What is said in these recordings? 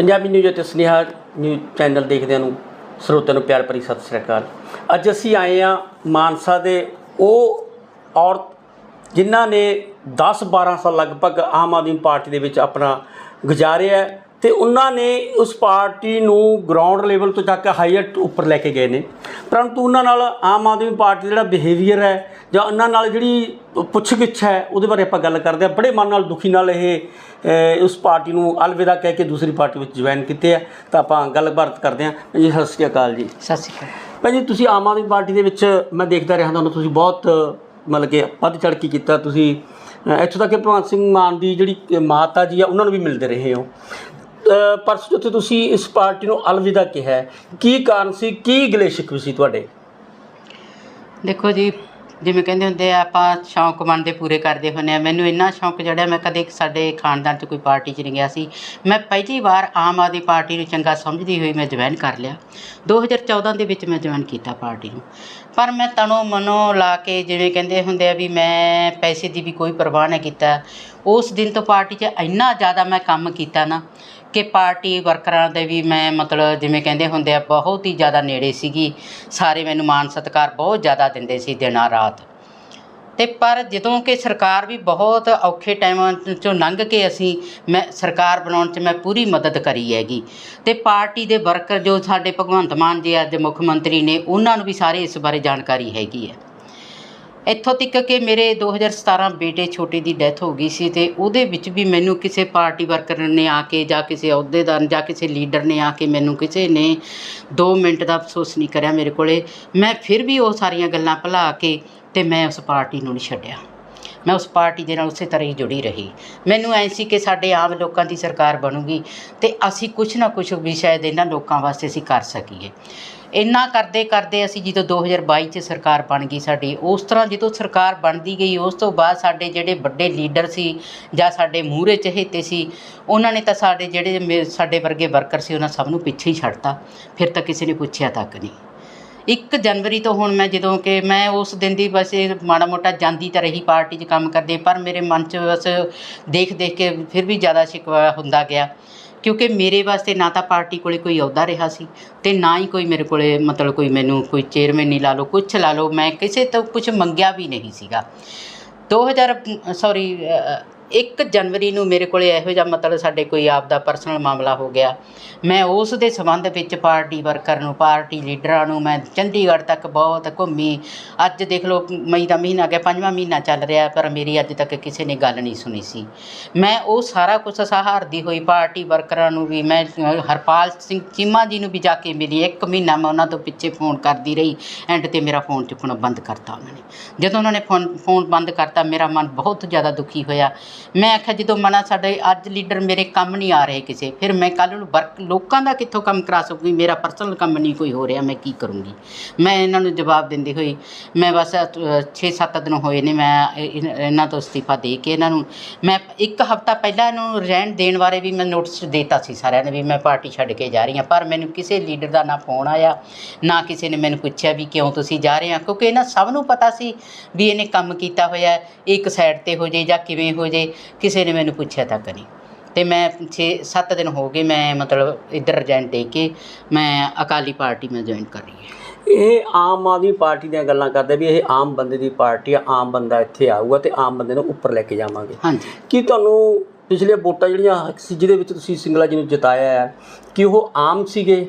Punjabi news ਅਤੇ ਸਨੇਹਾ news channel ਦੇਖਦਿਆਂ ਨੂੰ, ਸਰੋਤਿਆਂ ਨੂੰ ਪਿਆਰ ਭਰੀ ਸਤਿ ਸ੍ਰੀ ਅਕਾਲ। ਅੱਜ ਅਸੀਂ ਆਏ ਆ ਮਾਨਸਾ ਦੇ ਉਹ ਔਰਤ ਜਿਨ੍ਹਾਂ ਨੇ 10 12 ਸਾਲ ਲਗਭਗ ਆਮ ਆਦਮੀ ਪਾਰਟੀ ਦੇ ਵਿੱਚ ਆਪਣਾ ਗੁਜ਼ਾਰਿਆ ਤੇ ਉਹਨਾਂ ਨੇ ਉਸ ਪਾਰਟੀ ਨੂੰ ਗਰਾਊਂਡ ਲੈਵਲ ਤੋਂ ਜਾ ਕੇ ਹਾਈਅਰ ਉੱਪਰ ਲੈ ਕੇ ਗਏ ਨੇ। ਪਰੰਤੂ ਉਹਨਾਂ ਨਾਲ ਆਮ ਆਦਮੀ ਪਾਰਟੀ ਦਾ ਜਿਹੜਾ ਬਿਹੇਵੀਅਰ ਹੈ ਜਾਂ ਉਹਨਾਂ ਨਾਲ ਜਿਹੜੀ ਪੁੱਛ-ਗਿੱਛ ਹੈ ਉਹਦੇ ਬਾਰੇ ਆਪਾਂ ਗੱਲ ਕਰਦੇ ਹਾਂ। ਬੜੇ ਮਨ ਨਾਲ ਦੁਖੀ ਨਾਲ ਇਹ ਉਸ ਪਾਰਟੀ ਨੂੰ ਅਲਵਿਦਾ ਕਹਿ ਕੇ ਦੂਸਰੀ ਪਾਰਟੀ ਵਿੱਚ ਜੁਆਇਨ ਕੀਤੇ ਆ। ਤਾਂ ਆਪਾਂ ਗੱਲਬਾਤ ਕਰਦੇ ਹਾਂ। ਜੀ ਸਤਿ ਸ਼੍ਰੀ ਅਕਾਲ ਜੀ। ਸਤਿ ਸ਼੍ਰੀ ਅਕਾਲ। ਭਾਈ ਜੀ ਤੁਸੀਂ ਆਮ ਆਦਮੀ ਪਾਰਟੀ ਦੇ ਵਿੱਚ ਮੈਂ ਦੇਖਦਾ ਰਿਹਾ ਤੁਹਾਨੂੰ ਤੁਸੀਂ ਬਹੁਤ ਮਤਲਬ ਕਿ ਵੱਧ ਚੜ੍ਹ ਕੇ ਕੀਤਾ। ਤੁਸੀਂ ਇੱਥੋਂ ਤੱਕ ਕਿ ਭਗਵੰਤ ਸਿੰਘ ਮਾਨ ਦੀ ਜਿਹੜੀ ਮਾਤਾ ਜੀ ਆ ਉਹਨਾਂ ਨੂੰ ਵੀ ਮਿਲਦੇ ਰਹੇ ਹੋ। ਪਰਸੋਂ ਜਿੱਥੇ ਤੁਸੀਂ ਇਸ ਪਾਰਟੀ ਨੂੰ ਅਲਵਿਦਾ ਕਿਹਾ ਕੀ ਕਾਰਨ ਸੀ? ਕੀ ਗਲੇਸ਼ਿਕ ਸੀ ਤੁਹਾਡੇ? ਦੇਖੋ ਜੀ, ਜਿਵੇਂ ਕਹਿੰਦੇ ਹੁੰਦੇ ਆ, ਆਪਾਂ ਸ਼ੌਂਕ ਮਨ ਦੇ ਪੂਰੇ ਕਰਦੇ ਹੁੰਦੇ ਆ। ਮੈਨੂੰ ਇੰਨਾ ਸ਼ੌਂਕ ਜਿਹੜਾ ਮੈਂ ਕਦੇ ਸਾਡੇ ਖਾਨਦਾਨ 'ਚ ਕੋਈ ਪਾਰਟੀ 'ਚ ਨਹੀਂ ਗਿਆ ਸੀ। ਮੈਂ ਪਹਿਲੀ ਵਾਰ ਆਮ ਆਦਮੀ ਪਾਰਟੀ ਨੂੰ ਚੰਗਾ ਸਮਝਦੀ ਹੋਈ ਮੈਂ ਜੁਆਇਨ ਕਰ ਲਿਆ। 2014 ਦੇ ਵਿੱਚ ਮੈਂ ਜੁਆਇਨ ਕੀਤਾ ਪਾਰਟੀ ਨੂੰ। ਪਰ ਮੈਂ ਤਨੋ ਮਨੋ ਲਾ ਕੇ ਜਿਵੇਂ ਕਹਿੰਦੇ ਹੁੰਦੇ ਆ ਵੀ ਮੈਂ ਪੈਸੇ ਦੀ ਵੀ ਕੋਈ ਪਰਵਾਹ ਨਾ ਕੀਤਾ। ਉਸ ਦਿਨ ਤੋਂ ਪਾਰਟੀ 'ਚ ਇੰਨਾ ਜ਼ਿਆਦਾ ਮੈਂ ਕੰਮ ਕੀਤਾ ਨਾ ਕਿ ਪਾਰਟੀ ਵਰਕਰਾਂ ਦੇ ਵੀ ਮੈਂ ਮਤਲਬ ਜਿਵੇਂ ਕਹਿੰਦੇ ਹੁੰਦੇ ਆ, ਬਹੁਤ ਹੀ ਜ਼ਿਆਦਾ ਨੇੜੇ ਸੀਗੀ। ਸਾਰੇ ਮੈਨੂੰ ਮਾਣ ਸਤਿਕਾਰ ਬਹੁਤ ਜ਼ਿਆਦਾ ਦਿੰਦੇ ਸੀ ਦਿਨਾਂ ਰਾਤ। ਤੇ ਪਰ ਜਦੋਂ ਕਿ ਸਰਕਾਰ ਵੀ ਬਹੁਤ ਔਖੇ ਟਾਈਮਾਂ ਚੋਂ ਲੰਘ ਕੇ ਅਸੀਂ ਮੈਂ ਸਰਕਾਰ ਬਣਾਉਣ 'ਚ ਮੈਂ ਪੂਰੀ ਮਦਦ ਕਰੀ ਹੈਗੀ। ਤੇ ਪਾਰਟੀ ਦੇ ਵਰਕਰ ਜੋ ਸਾਡੇ ਭਗਵੰਤ ਮਾਨ ਜੀ ਅੱਜ ਮੁੱਖ ਮੰਤਰੀ ਨੇ, ਉਹਨਾਂ ਨੂੰ ਵੀ ਸਾਰੇ ਇਸ ਬਾਰੇ ਜਾਣਕਾਰੀ ਹੈਗੀ ਹੈ। ਇੱਥੋਂ ਤੱਕ ਕਿ ਮੇਰੇ 2017 ਬੇਟੇ ਛੋਟੇ ਦੀ ਡੈਥ ਹੋ ਗਈ ਸੀ ਤੇ ਉਹਦੇ ਵਿੱਚ ਵੀ ਮੈਨੂੰ ਕਿਸੇ ਪਾਰਟੀ ਵਰਕਰ ਨੇ ਆ ਕੇ ਜਾਂ ਕਿਸੇ ਅਹੁਦੇਦਾਰ ਜਾਂ ਕਿਸੇ ਲੀਡਰ ਨੇ ਆ ਕੇ ਮੈਨੂੰ ਕਿਸੇ ਨੇ 2 ਮਿੰਟ ਦਾ ਅਫਸੋਸ ਨਹੀਂ ਕਰਿਆ ਮੇਰੇ ਕੋਲੇ। ਮੈਂ ਫਿਰ ਵੀ ਉਹ ਸਾਰੀਆਂ ਗੱਲਾਂ ਭੁਲਾ ਕੇ ਤੇ ਮੈਂ ਉਸ ਪਾਰਟੀ ਨੂੰ ਨਹੀਂ ਛੱਡਿਆ। ਮੈਂ ਉਸ ਪਾਰਟੀ ਦੇ ਨਾਲ ਉਸੇ ਤਰ੍ਹਾਂ ਹੀ ਜੁੜੀ ਰਹੀ। ਮੈਨੂੰ ਐ ਸੀ ਕਿ ਸਾਡੇ ਆਮ ਲੋਕਾਂ ਦੀ ਸਰਕਾਰ ਬਣੂਗੀ ਤੇ ਅਸੀਂ ਕੁਝ ਨਾ ਕੁਝ ਵੀ ਸ਼ਾਇਦ ਇਹਨਾਂ ਲੋਕਾਂ ਵਾਸਤੇ ਅਸੀਂ ਕਰ ਸਕੀਏ। ਇੰਨਾ ਕਰਦੇ ਕਰਦੇ ਅਸੀਂ ਜਦੋਂ 2022 ਚ ਸਰਕਾਰ ਬਣ ਗਈ ਸਾਡੀ, ਉਸ ਤਰ੍ਹਾਂ ਜਦੋਂ ਸਰਕਾਰ ਬਣਦੀ ਗਈ, ਉਸ ਤੋਂ ਬਾਅਦ ਸਾਡੇ ਜਿਹੜੇ ਵੱਡੇ ਲੀਡਰ ਸੀ ਜਾਂ ਸਾਡੇ ਮੂਹਰੇ ਚਹੇਤੇ ਸੀ, ਉਹਨਾਂ ਨੇ ਤਾਂ ਸਾਡੇ ਜਿਹੜੇ ਮੇ- ਸਾਡੇ ਵਰਗੇ ਵਰਕਰ ਸੀ, ਉਹਨਾਂ ਸਭ ਨੂੰ ਪਿੱਛੇ ਹੀ ਛੱਡਤਾ। ਫਿਰ ਤਾਂ ਕਿਸੇ ਨੇ ਪੁੱਛਿਆ ਤੱਕ ਨਹੀਂ। 1 ਜਨਵਰੀ ਤੋਂ ਹੁਣ ਮੈਂ ਜਦੋਂ ਕਿ ਮੈਂ ਉਸ ਦਿਨ ਦੀ ਬਸ ਇਹ ਮਾੜਾ ਮੋਟਾ ਜਾਂਦੀ ਤਾਂ ਰਹੀ, ਪਾਰਟੀ 'ਚ ਕੰਮ ਕਰਦੇ, ਪਰ ਮੇਰੇ ਮਨ 'ਚ ਬਸ ਦੇਖ ਦੇਖ ਕੇ ਫਿਰ ਵੀ ਜ਼ਿਆਦਾ ਸ਼ਿਕਵਾ ਹੁੰਦਾ ਗਿਆ। ਕਿਉਂਕਿ ਮੇਰੇ ਵਾਸਤੇ ਨਾ ਤਾਂ ਪਾਰਟੀ ਕੋਲੇ ਕੋਈ ਅਹੁਦਾ ਰਿਹਾ ਸੀ ਤੇ ਨਾ ਹੀ ਕੋਈ ਮੇਰੇ ਕੋਲੇ ਮਤਲਬ ਕੋਈ ਮੈਨੂੰ ਕੋਈ ਚੇਅਰਮੈਨ ਲਾ ਲਓ, ਕੁਛ ਲਾ ਲਓ, ਮੈਂ ਕਿਸੇ ਤੋਂ ਕੁਝ ਮੰਗਿਆ ਵੀ ਨਹੀਂ ਸੀਗਾ। 2000 ਸੌਰੀ 1 ਜਨਵਰੀ ਨੂੰ ਮੇਰੇ ਕੋਲੇ ਇਹੋ ਜਿਹਾ ਮਤਲਬ ਸਾਡੇ ਕੋਈ ਆਪ ਦਾ ਪਰਸਨਲ ਮਾਮਲਾ ਹੋ ਗਿਆ। ਮੈਂ ਉਸ ਦੇ ਸੰਬੰਧ ਵਿੱਚ ਪਾਰਟੀ ਵਰਕਰ ਨੂੰ, ਪਾਰਟੀ ਲੀਡਰਾਂ ਨੂੰ, ਮੈਂ ਚੰਡੀਗੜ੍ਹ ਤੱਕ ਬਹੁਤ ਘੁੰਮੀ। ਅੱਜ ਦੇਖ ਲਓ, ਮਈ ਦਾ ਮਹੀਨਾ ਗਿਆ, ਪੰਜਵਾਂ ਮਹੀਨਾ ਚੱਲ ਰਿਹਾ, ਪਰ ਮੇਰੀ ਅੱਜ ਤੱਕ ਕਿਸੇ ਨੇ ਗੱਲ ਨਹੀਂ ਸੁਣੀ ਸੀ। ਮੈਂ ਉਹ ਸਾਰਾ ਕੁਝ ਸਹਾਰਦੀ ਹੋਈ, ਪਾਰਟੀ ਵਰਕਰਾਂ ਨੂੰ ਵੀ, ਮੈਂ ਹਰਪਾਲ ਸਿੰਘ ਚੀਮਾ ਜੀ ਨੂੰ ਵੀ ਜਾ ਕੇ ਮਿਲੀ। ਇੱਕ ਮਹੀਨਾ ਮੈਂ ਉਹਨਾਂ ਤੋਂ ਪਿੱਛੇ ਫੋਨ ਕਰਦੀ ਰਹੀ, ਐਂਡ ਤੇ ਮੇਰਾ ਫੋਨ ਚੁੱਕਣਾ ਬੰਦ ਕਰਤਾ ਉਹਨਾਂ ਨੇ। ਜਦੋਂ ਉਹਨਾਂ ਨੇ ਫੋਨ ਫੋਨ ਬੰਦ ਕਰਤਾ, ਮੇਰਾ ਮਨ ਬਹੁਤ ਜ਼ਿਆਦਾ ਦੁਖੀ ਹੋਇਆ। ਮੈਂ ਆਖਿਆ, ਜਦੋਂ ਮਨਾ ਸਾਡੇ ਅੱਜ ਲੀਡਰ ਮੇਰੇ ਕੰਮ ਨਹੀਂ ਆ ਰਹੇ ਕਿਸੇ, ਫਿਰ ਮੈਂ ਕੱਲ ਨੂੰ ਵਰਕ, ਲੋਕਾਂ ਦਾ ਕਿੱਥੋਂ ਕੰਮ ਕਰਾ ਸਕੂਗੀ? ਮੇਰਾ ਪਰਸਨਲ ਕੰਮ ਨਹੀਂ ਕੋਈ ਹੋ ਰਿਹਾ, ਮੈਂ ਕੀ ਕਰੂੰਗੀ? ਮੈਂ ਇਹਨਾਂ ਨੂੰ ਜਵਾਬ ਦਿੰਦੀ ਹੋਈ ਮੈਂ ਬਸ 6-7 ਦਿਨ ਹੋਏ ਨੇ ਮੈਂ ਇਹਨਾਂ ਤੋਂ ਅਸਤੀਫਾ ਦੇ ਕੇ ਇਹਨਾਂ ਨੂੰ, ਮੈਂ ਇੱਕ ਹਫਤਾ ਪਹਿਲਾਂ ਇਹਨੂੰ ਰਹਿਣ ਦੇਣ ਬਾਰੇ ਵੀ ਮੈਂ ਨੋਟਿਸ ਦੇਤਾ ਸੀ ਸਾਰਿਆਂ ਨੇ ਵੀ ਮੈਂ ਪਾਰਟੀ ਛੱਡ ਕੇ ਜਾ ਰਹੀ ਹਾਂ, ਪਰ ਮੈਨੂੰ ਕਿਸੇ ਲੀਡਰ ਦਾ ਨਾ ਫੋਨ ਆਇਆ, ਨਾ ਕਿਸੇ ਨੇ ਮੈਨੂੰ ਪੁੱਛਿਆ ਵੀ ਕਿਉਂ ਤੁਸੀਂ ਜਾ ਰਹੇ ਆ ਕਿਉਂਕਿ ਇਹਨਾਂ ਸਭ ਨੂੰ ਪਤਾ ਸੀ ਵੀ ਇਹਨੇ ਕੰਮ ਕੀਤਾ ਹੋਇਆ, ਇੱਕ ਸਾਈਡ ਤੇ ਹੋ ਜੇ ਜਾਂ ਕਿਵੇਂ ਹੋ ਜੇ ਕਿਸੇ ਨੇ ਮੈਨੂੰ ਪੁੱਛਿਆ ਤੱਕ ਨਹੀਂ ਤੇ ਮੈਂ 6-7 ਦਿਨ ਹੋ ਗਏ ਮੈਂ ਮਤਲਬ ਇੱਧਰ ਰਿਜ਼ਾਈਨ ਦੇ ਕੇ ਮੈਂ ਅਕਾਲੀ ਪਾਰਟੀ ਮੈਂ ਜੁਆਇਨ ਕਰ ਰਹੀ ਹਾਂ। ਇਹ ਆਮ ਆਦਮੀ ਪਾਰਟੀ ਦੀਆਂ ਗੱਲਾਂ ਕਰਦੇ ਵੀ ਇਹ ਆਮ ਬੰਦੇ ਦੀ ਪਾਰਟੀ ਆ ਆਮ ਬੰਦਾ ਇੱਥੇ ਆਊਗਾ ਤੇ ਆਮ ਬੰਦੇ ਨੂੰ ਉੱਪਰ ਲੈ ਕੇ ਜਾਵਾਂਗੇ। ਹਾਂਜੀ। ਕੀ ਤੁਹਾਨੂੰ ਪਿਛਲੇ ਵੋਟਾਂ ਜਿਹੜੀਆਂ ਸੀ ਜਿਹਦੇ ਵਿੱਚ ਤੁਸੀਂ ਸਿੰਗਲਾ ਜੀ ਨੂੰ ਜਿਤਾਇਆ ਹੈ ਕਿ ਉਹ ਆਮ ਸੀਗੇ?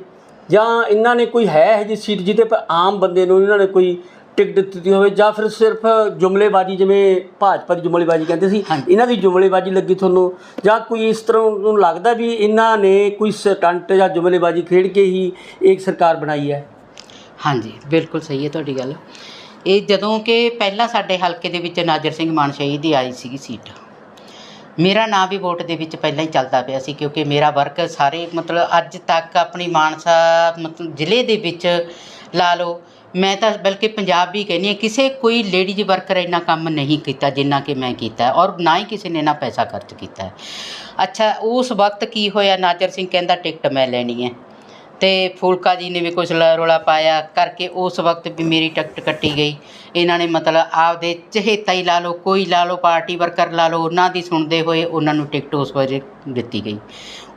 ਜਾਂ ਇਹਨਾਂ ਨੇ ਕੋਈ ਹੈ ਜੀ ਸੀਟ ਜਿਹਦੇ ਪਰ ਆਮ ਬੰਦੇ ਨੂੰ ਇਹਨਾਂ ਨੇ ਕੋਈ ਟਿਕਟ ਦਿੱਤੀ ਹੋਵੇ ਜਾਂ ਫਿਰ ਸਿਰਫ ਜੁਮਲੇਬਾਜ਼ੀ ਜਿਵੇਂ ਭਾਜਪਾ ਦੀ ਜੁਮਲੇਬਾਜ਼ੀ ਕਹਿੰਦੇ ਸੀ। ਇਹਨਾਂ ਦੀ ਜੁਮਲੇਬਾਜ਼ੀ ਲੱਗੀ ਤੁਹਾਨੂੰ? ਜਾਂ ਕੋਈ ਇਸ ਤਰ੍ਹਾਂ ਨੂੰ ਲੱਗਦਾ ਵੀ ਇਹਨਾਂ ਨੇ ਕੋਈ ਸਟੰਟ ਜਾਂ ਜੁਮਲੇਬਾਜ਼ੀ ਖੇਡ ਕੇ ਹੀ ਇੱਕ ਸਰਕਾਰ ਬਣਾਈ ਹੈ? ਹਾਂਜੀ ਬਿਲਕੁਲ ਸਹੀ ਹੈ ਤੁਹਾਡੀ ਗੱਲ। ਇਹ ਜਦੋਂ ਕਿ ਪਹਿਲਾਂ ਸਾਡੇ ਹਲਕੇ ਦੇ ਵਿੱਚ ਨਾਜਰ ਸਿੰਘ ਮਾਨ ਸ਼ਹੀਦ ਦੀ ਆਈ ਸੀਗੀ ਸੀਟ। ਮੇਰਾ ਨਾਂ ਵੀ ਵੋਟ ਦੇ ਵਿੱਚ ਪਹਿਲਾਂ ਹੀ ਚੱਲਦਾ ਪਿਆ ਸੀ ਕਿਉਂਕਿ ਮੇਰਾ ਵਰਕ ਸਾਰੇ ਮਤਲਬ ਅੱਜ ਤੱਕ ਆਪਣੀ ਮਾਨਸਾ ਮਤਲਬ ਜ਼ਿਲ੍ਹੇ ਦੇ ਵਿੱਚ ਲਾ ਲਓ ਮੈਂ ਤਾਂ ਬਲਕਿ ਪੰਜਾਬ ਵੀ ਕਹਿੰਦੀ ਹਾਂ, ਕਿਸੇ ਕੋਈ ਲੇਡੀਜ਼ ਵਰਕਰ ਇੰਨਾ ਕੰਮ ਨਹੀਂ ਕੀਤਾ ਜਿੰਨਾ ਕਿ ਮੈਂ ਕੀਤਾ ਔਰ ਨਾ ਹੀ ਕਿਸੇ ਨੇ ਇੰਨਾ ਪੈਸਾ ਖਰਚ ਕੀਤਾ ਅੱਛਾ, ਉਸ ਵਕਤ ਕੀ ਹੋਇਆ? ਨਾਜਰ ਸਿੰਘ ਕਹਿੰਦਾ, ਟਿਕਟ ਮੈਂ ਲੈਣੀ ਹੈ। ਤੇ ਫੂਲਕਾ ਜੀ ਨੇ ਵੀ ਕੁਛ ਲ- ਰੌਲਾ ਪਾਇਆ ਕਰਕੇ ਉਸ ਵਕਤ ਵੀ ਮੇਰੀ ਟਿਕਟ ਕੱਟੀ ਗਈ। ਇਹਨਾਂ ਨੇ ਮਤਲਬ ਆਪਦੇ ਚਹੇਤਾ ਹੀ ਲਾ ਲਓ, ਕੋਈ ਲਾ ਲਓ ਪਾਰਟੀ ਵਰਕਰ ਲਾ ਲਓ, ਉਹਨਾਂ ਦੀ ਸੁਣਦੇ ਹੋਏ ਉਹਨਾਂ ਨੂੰ ਟਿਕਟ ਉਸ ਵਜੇ ਦਿੱਤੀ ਗਈ।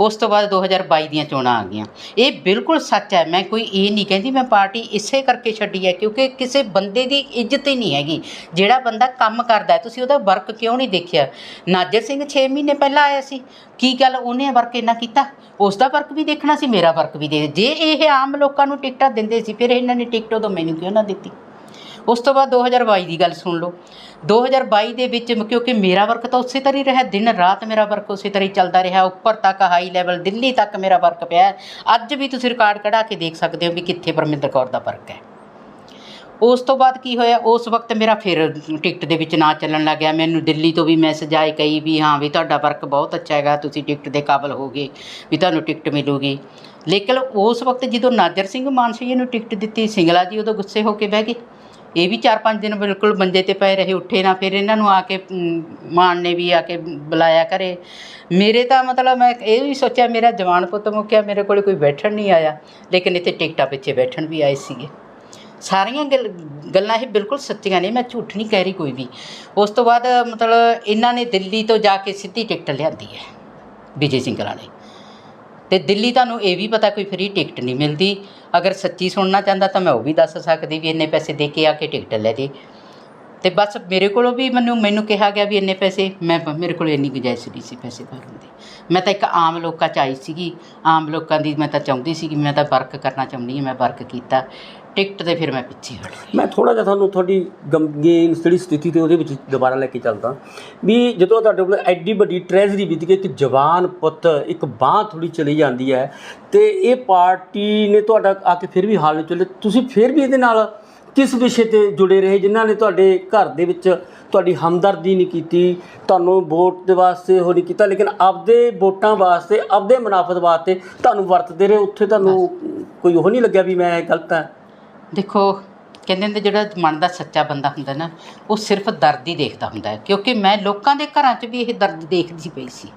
ਉਸ ਤੋਂ ਬਾਅਦ 2022 ਦੀਆਂ ਚੋਣਾਂ ਆ ਗਈਆਂ। ਇਹ ਬਿਲਕੁਲ ਸੱਚ ਹੈ। ਮੈਂ ਕੋਈ ਇਹ ਨਹੀਂ ਕਹਿੰਦੀ ਮੈਂ ਪਾਰਟੀ ਇਸੇ ਕਰਕੇ ਛੱਡੀ ਹੈ ਕਿਉਂਕਿ ਕਿਸੇ ਬੰਦੇ ਦੀ ਇੱਜ਼ਤ ਹੀ ਨਹੀਂ ਹੈਗੀ। ਜਿਹੜਾ ਬੰਦਾ ਕੰਮ ਕਰਦਾ ਤੁਸੀਂ ਉਹਦਾ ਵਰਕ ਕਿਉਂ ਨਹੀਂ ਦੇਖਿਆ? ਨਾਜਰ ਸਿੰਘ 6 ਮਹੀਨੇ ਪਹਿਲਾਂ ਆਇਆ ਸੀ। ਕੀ ਗੱਲ ਉਹਨੇ ਵਰਕ ਇੰਨਾ ਕੀਤਾ? ਉਸ ਦਾ ਵਰਕ ਵੀ ਦੇਖਣਾ ਸੀ, ਮੇਰਾ ਵਰਕ ਵੀ ਦੇ ਜੇ ਇਹ ਆਮ ਲੋਕਾਂ ਨੂੰ ਟਿਕਟਾਂ ਦਿੰਦੇ ਸੀ, ਫਿਰ ਇਹਨਾਂ ਨੇ ਟਿਕਟ ਉਦੋਂ ਮੈਨੂੰ ਕਿਉਂ ਨਾ ਦਿੱਤੀ? ਉਸ ਤੋਂ ਬਾਅਦ 2022 ਦੀ ਗੱਲ ਸੁਣ ਲਓ। 2022 ਦੇ ਵਿੱਚ ਕਿਉਂਕਿ ਮੇਰਾ ਵਰਕ ਤਾਂ ਉਸੇ ਤਰ੍ਹਾਂ ਹੀ ਰਿਹਾ। ਦਿਨ ਰਾਤ ਮੇਰਾ ਵਰਕ ਉਸੇ ਤਰ੍ਹਾਂ ਹੀ ਚੱਲਦਾ ਰਿਹਾ। ਉੱਪਰ ਤੱਕ ਹਾਈ ਲੈਵਲ ਦਿੱਲੀ ਤੱਕ ਮੇਰਾ ਵਰਕ ਪਿਆ। ਅੱਜ ਵੀ ਤੁਸੀਂ ਰਿਕਾਰਡ ਕਢਾ ਕੇ ਦੇਖ ਸਕਦੇ ਹੋ ਵੀ ਕਿੱਥੇ ਪਰਮਿੰਦਰ ਕੌਰ ਦਾ ਵਰਕ ਹੈ। ਉਸ ਤੋਂ ਬਾਅਦ ਕੀ ਹੋਇਆ? ਉਸ ਵਕਤ ਮੇਰਾ ਫਿਰ ਟਿਕਟ ਦੇ ਵਿੱਚ ਨਾ ਚੱਲਣ ਲੱਗ ਗਿਆ। ਮੈਨੂੰ ਦਿੱਲੀ ਤੋਂ ਵੀ ਮੈਸੇਜ ਆਏ ਕਈ ਵੀ, ਹਾਂ ਵੀ ਤੁਹਾਡਾ ਵਰਕ ਬਹੁਤ ਅੱਛਾ ਹੈਗਾ। ਤੁਸੀਂ ਟਿਕਟ ਦੇ ਕਾਬਲ ਹੋਗੇ ਵੀ ਤੁਹਾਨੂੰ ਟਿਕਟ ਮਿਲੂਗੀ। ਲੇਕਿਨ ਉਸ ਵਕਤ ਜਦੋਂ ਨਾਜਰ ਸਿੰਘ ਮਾਨਸੀ ਜੀ ਨੂੰ ਟਿਕਟ ਦਿੱਤੀ, ਸਿੰਗਲਾ ਜੀ ਉਦੋਂ ਗੁੱਸੇ ਹੋ ਕੇ ਬਹਿ ਗਏ। ਇਹ ਵੀ 4-5 ਦਿਨ ਬਿਲਕੁਲ ਮੰਜੇ ਤੇ ਪਏ ਰਹੇ ਉੱਠੇ ਨਾ ਫਿਰ ਇਹਨਾਂ ਨੂੰ ਆ ਕੇ ਅਮ, ਮਾਨ ਨੇ ਵੀ ਆ ਕੇ ਬੁਲਾਇਆ ਕਰੇ ਮੇਰੇ ਤਾਂ ਮਤਲਬ ਮੈਂ ਇਹ ਵੀ ਸੋਚਿਆ ਮੇਰਾ ਜਵਾਨ ਪੁੱਤ ਮੁੱਕਿਆ ਮੇਰੇ ਕੋਲ ਕੋਈ ਬੈਠਣ ਨਹੀਂ ਆਇਆ। ਲੇਕਿਨ ਇੱਥੇ ਟਿਕਟਾਂ ਪਿੱਛੇ ਬੈਠਣ ਵੀ ਆਏ ਸੀਗੇ। ਸਾਰੀਆਂ ਗੱਲ- ਗੱਲਾਂ ਇਹ ਬਿਲਕੁਲ ਸੱਚੀਆਂ ਨੇ ਮੈਂ ਝੂਠ ਨਹੀਂ ਕਹਿ ਰਹੀ ਕੋਈ ਵੀ। ਉਸ ਤੋਂ ਬਾਅਦ ਮਤਲਬ ਇਹਨਾਂ ਨੇ ਦਿੱਲੀ ਤੋਂ ਜਾ ਕੇ ਸਿੱਧੀ ਟਿਕਟ ਲਿਆਂਦੀ ਹੈ ਵਿਜੇ ਸਿੰਗਲਾ ਨੇ। ਤੇ ਦਿੱਲੀ ਤੁਹਾਨੂੰ ਇਹ ਵੀ ਪਤਾ ਕੋਈ ਫ੍ਰੀ ਟਿਕਟ ਨਹੀਂ ਮਿਲਦੀ। ਅਗਰ ਸੱਚੀ ਸੁਣਨਾ ਚਾਹੁੰਦਾ ਤਾਂ ਮੈਂ ਉਹ ਵੀ ਦੱਸ ਸਕਦੀ ਵੀ ਇੰਨੇ ਪੈਸੇ ਦੇ ਕੇ ਆ ਕੇ ਟਿਕਟ ਲੈ ਜੀ। ਤੇ ਬਸ ਮੇਰੇ ਕੋਲੋਂ ਵੀ ਮੈਨੂੰ ਮੈਨੂੰ ਕਿਹਾ ਗਿਆ ਵੀ ਇੰਨੇ ਪੈਸੇ। ਮੈਂ ਮੇਰੇ ਕੋਲ ਇੰਨੀ ਗੁੰਜਾਇਸ਼ ਨਹੀਂ ਸੀ ਪੈਸੇ ਭਰਨ ਦੀ। ਮੈਂ ਤਾਂ ਇੱਕ ਆਮ ਲੋਕਾਂ ਚ ਆਈ ਸੀਗੀ। ਆਮ ਲੋਕਾਂ ਦੀ ਮੈਂ ਤਾਂ ਚਾਹੁੰਦੀ ਸੀ ਕਿ ਮੈਂ ਤਾਂ ਵਰਕ ਕਰਨਾ ਚਾਹੁੰਦੀ ਹਾਂ, ਮੈਂ ਵਰਕ ਕੀਤਾ। ਟਿਕਟ ਤੇ ਫਿਰ ਮੈਂ ਪਿੱਛੇ ਹਟ ਗਈ ਮੈਂ ਥੋੜਾ ਜਿਹਾ ਤੁਹਾਨੂੰ ਤੁਹਾਡੀ ਗਮਗੀਨ ਜਿਹੜੀ ਸਥਿਤੀ ਤੇ ਉਹਦੇ ਵਿੱਚ ਦੁਬਾਰਾ ਲੈ ਕੇ ਚੱਲਦਾ। ਵੀ ਜਦੋਂ ਤੁਹਾਡੇ ਕੋਲ ਐਡੀ ਵੱਡੀ ਟ੍ਰੈਜਡੀ ਬੀਤ ਗਈ ਇੱਕ ਜਵਾਨ ਪੁੱਤ ਇੱਕ ਬਾਹ ਥੋੜੀ ਚਲੀ ਜਾਂਦੀ ਹੈ ਤੇ ਇਹ ਪਾਰਟੀ ਨੇ ਤੁਹਾਡਾ ਆ ਕੇ ਫਿਰ ਵੀ ਹਾਲ ਨਹੀਂ ਚੱਲੇ। ਤੁਸੀਂ ਫਿਰ ਵੀ ਇਹਦੇ ਨਾਲ ਕਿਸ ਵਿਸ਼ੇ ਤੇ ਜੁੜੇ ਰਹੇ? ਜਿਨ੍ਹਾਂ ਨੇ ਤੁਹਾਡੇ ਘਰ ਦੇ ਵਿੱਚ ਤੁਹਾਡੀ ਹਮਦਰਦੀ ਨਹੀਂ ਕੀਤੀ ਤੁਹਾਨੂੰ ਵੋਟ ਦੇ ਵਾਸਤੇ ਉਹ ਨਹੀਂ ਕੀਤਾ ਲੇਕਿਨ ਆਪਦੇ ਵੋਟਾਂ ਵਾਸਤੇ ਆਪਦੇ ਮੁਨਾਫਤ ਵਾਸਤੇ ਤੁਹਾਨੂੰ ਵਰਤਦੇ ਰਹੇ। ਉੱਥੇ ਤੁਹਾਨੂੰ ਕੋਈ ਉਹ ਨਹੀਂ ਲੱਗਿਆ ਵੀ ਮੈਂ ਗਲਤ ਹਾਂ? ਦੇਖੋ, ਕਹਿੰਦੇ ਨੇ ਜਿਹੜਾ ਮਨ ਦਾ ਸੱਚਾ ਬੰਦਾ ਹੁੰਦਾ ਨਾ, ਉਹ ਸਿਰਫ ਦਰਦ ਹੀ ਦੇਖਦਾ ਹੁੰਦਾ ਹੈ। ਕਿਉਂਕਿ ਮੈਂ ਲੋਕਾਂ ਦੇ ਘਰਾਂ 'ਚ ਵੀ ਇਹ ਦਰਦ ਦੇਖਦੀ ਪਈ ਸੀ।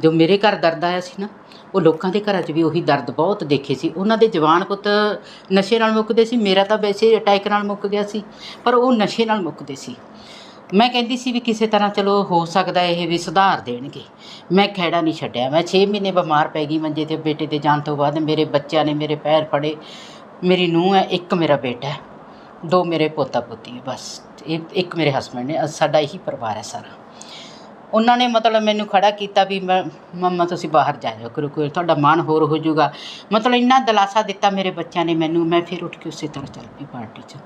ਜੋ ਮੇਰੇ ਘਰ ਦਰਦ ਆਇਆ ਸੀ ਨਾ, ਉਹ ਲੋਕਾਂ ਦੇ ਘਰਾਂ 'ਚ ਵੀ ਉਹੀ ਦਰਦ ਬਹੁਤ ਦੇਖੇ ਸੀ। ਉਹਨਾਂ ਦੇ ਜਵਾਨ ਪੁੱਤ ਨਸ਼ੇ ਨਾਲ ਮੁੱਕਦੇ ਸੀ, ਮੇਰਾ ਤਾਂ ਵੈਸੇ ਅਟੈਕ ਨਾਲ ਮੁੱਕ ਗਿਆ ਸੀ, ਪਰ ਉਹ ਨਸ਼ੇ ਨਾਲ ਮੁੱਕਦੇ ਸੀ। ਮੈਂ ਕਹਿੰਦੀ ਸੀ ਵੀ ਕਿਸੇ ਤਰ੍ਹਾਂ ਚਲੋ ਹੋ ਸਕਦਾ ਇਹ ਵੀ ਸੁਧਾਰ ਦੇਣਗੇ। ਮੈਂ ਖੈੜਾ ਨਹੀਂ ਛੱਡਿਆ। ਮੈਂ 6 ਮਹੀਨੇ ਬਿਮਾਰ ਪੈ ਗਈ ਮੰਜੇ ਤੇ, ਬੇਟੇ ਦੇ ਜਾਣ ਤੋਂ ਬਾਅਦ ਮੇਰੇ ਬੱਚਿਆਂ ਨੇ ਮੇਰੇ ਪੈਰ ਫੜੇ। ਮੇਰੀ ਨੂੰਹ ਹੈ, ਇੱਕ ਮੇਰਾ ਬੇਟਾ ਹੈ, ਦੋ ਮੇਰੇ ਪੋਤਾ ਪੋਤੀ ਹੈ, ਬਸ। ਇਹ ਇੱਕ ਮੇਰੇ ਹਸਬੰਡ ਨੇ ਸਾਡਾ ਇਹੀ ਪਰਿਵਾਰ ਹੈ ਸਾਰਾ। ਉਹਨਾਂ ਨੇ ਮਤਲਬ ਮੈਨੂੰ ਖੜਾ ਕੀਤਾ ਵੀ ਮੈਂ ਮੰਮਾ, ਤੁਸੀਂ ਬਾਹਰ ਜਾਇਓ ਕਰੋ, ਕੋਈ ਤੁਹਾਡਾ ਮਾਣ ਹੋਰ ਹੋ ਜਾਊਗਾ। ਮਤਲਬ ਇੰਨਾ ਦਿਲਾਸਾ ਦਿੱਤਾ ਮੇਰੇ ਬੱਚਿਆਂ ਨੇ ਮੈਨੂੰ, ਮੈਂ ਫਿਰ ਉੱਠ ਕੇ ਉਸੇ ਤਰ੍ਹਾਂ ਚੱਲ ਪਈ ਪਾਰਟੀ 'ਚ।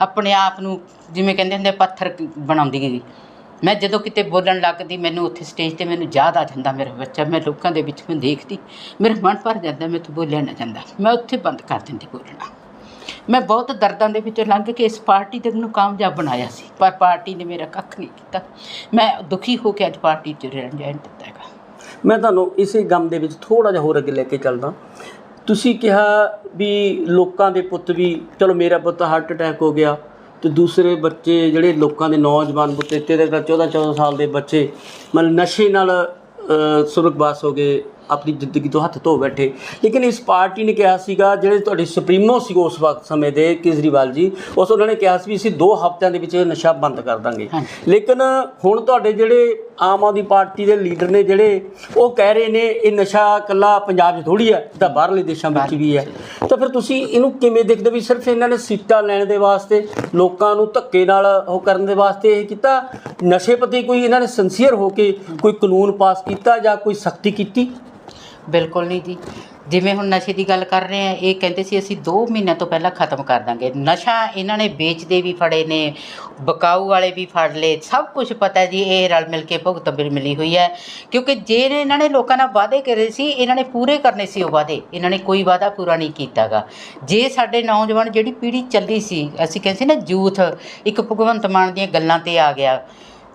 ਆਪਣੇ ਆਪ ਨੂੰ ਜਿਵੇਂ ਕਹਿੰਦੇ ਹੁੰਦੇ ਪੱਥਰ ਬਣਾਉਂਦੀ ਗਈ। ਮੈਂ ਜਦੋਂ ਕਿਤੇ ਬੋਲਣ ਲੱਗਦੀ, ਮੈਨੂੰ ਉੱਥੇ ਸਟੇਜ ਤੇ ਮੈਨੂੰ ਯਾਦ ਆ ਜਾਂਦਾ ਮੇਰਾ ਬੱਚਾ, ਮੈਂ ਲੋਕਾਂ ਦੇ ਵਿੱਚ ਮੈਂ ਦੇਖਦੀ, ਮੇਰਾ ਮਨ ਭਰ ਜਾਂਦਾ, ਮੈਂ ਤੋਂ ਬੋਲਿਆ ਨਾ ਜਾਂਦਾ। ਮੈਂ ਉੱਥੇ ਬੰਦ ਕਰ ਦਿੰਦੀ ਬੋਲਣਾ। ਮੈਂ ਬਹੁਤ ਦਰਦਾਂ ਦੇ ਵਿੱਚੋਂ ਲੰਘ ਕੇ ਇਸ ਪਾਰਟੀ ਦੇ ਨੂੰ ਕਾਮਯਾਬ ਬਣਾਇਆ ਸੀ, ਪਰ ਪਾਰਟੀ ਨੇ ਮੇਰਾ ਕੱਖ ਨਹੀਂ ਕੀਤਾ। ਮੈਂ ਦੁਖੀ ਹੋ ਕੇ ਅੱਜ ਪਾਰਟੀ 'ਚ ਰਹਿਣ ਜਾਣ ਦਿੱਤਾ ਹੈਗਾ। ਮੈਂ ਤੁਹਾਨੂੰ ਇਸੇ ਗਮ ਦੇ ਵਿੱਚ ਥੋੜਾ ਜਿਹਾ ਹੋਰ ਅੱਗੇ ਲੈ ਕੇ ਚੱਲਦਾ। ਤੁਸੀਂ ਕਿਹਾ ਵੀ ਲੋਕਾਂ ਦੇ ਪੁੱਤ ਵੀ, ਚਲੋ ਮੇਰਾ ਪੁੱਤ ਹਾਰਟ ਅਟੈਕ ਹੋ ਗਿਆ ਤੇ ਦੂਸਰੇ ਬੱਚੇ ਜਿਹੜੇ ਲੋਕਾਂ ਦੇ ਨੌਜਵਾਨ ਪੁੱਤ ਇੱਥੇ ਦੇ ਤਾਂ 14 14 ਸਾਲ ਦੇ ਬੱਚੇ ਮਤਲਬ ਨਸ਼ੇ ਨਾਲ ਸੁਰਗਵਾਸ ਹੋ ਗਏ ਆਪਣੀ ਜ਼ਿੰਦਗੀ ਤੋਂ ਹੱਥ ਧੋ ਬੈਠੇ ਲੇਕਿਨ ਇਸ ਪਾਰਟੀ ਨੇ ਕਿਹਾ ਸੀਗਾ ਜਿਹੜੇ ਤੁਹਾਡੇ ਸੁਪਰੀਮੋ ਸੀ ਉਸ ਵਕਤ ਸਮੇਂ ਦੇ ਕੇਜਰੀਵਾਲ ਜੀ ਉਸ ਉਹਨਾਂ ਨੇ ਕਿਹਾ ਸੀ ਵੀ ਅਸੀਂ 2 ਹਫ਼ਤਿਆਂ ਦੇ ਵਿੱਚ ਨਸ਼ਾ ਬੰਦ ਕਰ ਦਾਂਗੇ। ਲੇਕਿਨ ਹੁਣ ਤੁਹਾਡੇ ਜਿਹੜੇ ਆਮ ਆਦਮੀ ਪਾਰਟੀ ਦੇ ਲੀਡਰ ਨੇ ਜਿਹੜੇ, ਉਹ ਕਹਿ ਰਹੇ ਨੇ, ਇਹ ਨਸ਼ਾ ਇਕੱਲਾ ਪੰਜਾਬ 'ਚ ਥੋੜੀ ਹੈ ਤਾਂ ਬਾਹਰਲੇ ਦੇਸ਼ਾਂ ਵਿੱਚ ਵੀ ਹੈ। ਤਾਂ ਫਿਰ ਤੁਸੀਂ ਇਹਨੂੰ ਕਿਵੇਂ ਦੇਖਦੇ ਹੋ ਵੀ ਸਿਰਫ ਇਹਨਾਂ ਨੇ ਸੀਟਾਂ ਲੈਣ ਦੇ ਵਾਸਤੇ, ਲੋਕਾਂ ਨੂੰ ਧੱਕੇ ਨਾਲ ਉਹ ਕਰਨ ਦੇ ਵਾਸਤੇ ਇਹ ਕੀਤਾ? ਨਸ਼ੇ ਪ੍ਰਤੀ ਕੋਈ ਇਹਨਾਂ ਨੇ ਸੰਸੀਅਰ ਹੋ ਕੇ ਕੋਈ ਕਾਨੂੰਨ ਪਾਸ ਕੀਤਾ ਜਾਂ ਕੋਈ ਸਖਤੀ ਕੀਤੀ? ਬਿਲਕੁਲ ਨਹੀਂ ਜੀ। ਜਿਵੇਂ ਹੁਣ ਨਸ਼ੇ ਦੀ ਗੱਲ ਕਰ ਰਹੇ ਆ, ਇਹ ਕਹਿੰਦੇ ਸੀ ਅਸੀਂ 2 ਮਹੀਨਿਆਂ ਤੋਂ ਪਹਿਲਾਂ ਖਤਮ ਕਰ ਦਾਂਗੇ। ਨਸ਼ਾ ਇਹਨਾਂ ਨੇ ਵੇਚਦੇ ਵੀ ਫੜੇ ਨੇ, ਬਕਾਊ ਵਾਲੇ ਵੀ ਫੜ ਲਏ। ਸਭ ਕੁਝ ਪਤਾ ਜੀ, ਇਹ ਰਲ ਮਿਲ ਕੇ ਭੁਗਤ ਬਿਲ ਮਿਲੀ ਹੋਈ ਹੈ। ਕਿਉਂਕਿ ਜਿਹੜੇ ਇਹਨਾਂ ਨੇ ਲੋਕਾਂ ਨਾਲ ਵਾਅਦੇ ਕਰੇ ਸੀ, ਇਹਨਾਂ ਨੇ ਪੂਰੇ ਕਰਨੇ ਸੀ ਉਹ ਵਾਅਦੇ। ਇਹਨਾਂ ਨੇ ਕੋਈ ਵਾਅਦਾ ਪੂਰਾ ਨਹੀਂ ਕੀਤਾਗਾ। ਜੇ ਸਾਡੇ ਨੌਜਵਾਨ ਜਿਹੜੀ ਪੀੜ੍ਹੀ ਚੱਲੀ ਸੀ, ਅਸੀਂ ਕਹਿੰਦੇ ਸੀ ਨਾ ਯੂਥ ਇੱਕ ਭਗਵੰਤ ਮਾਨ ਦੀਆਂ ਗੱਲਾਂ ਤੇ ਆ ਗਿਆ।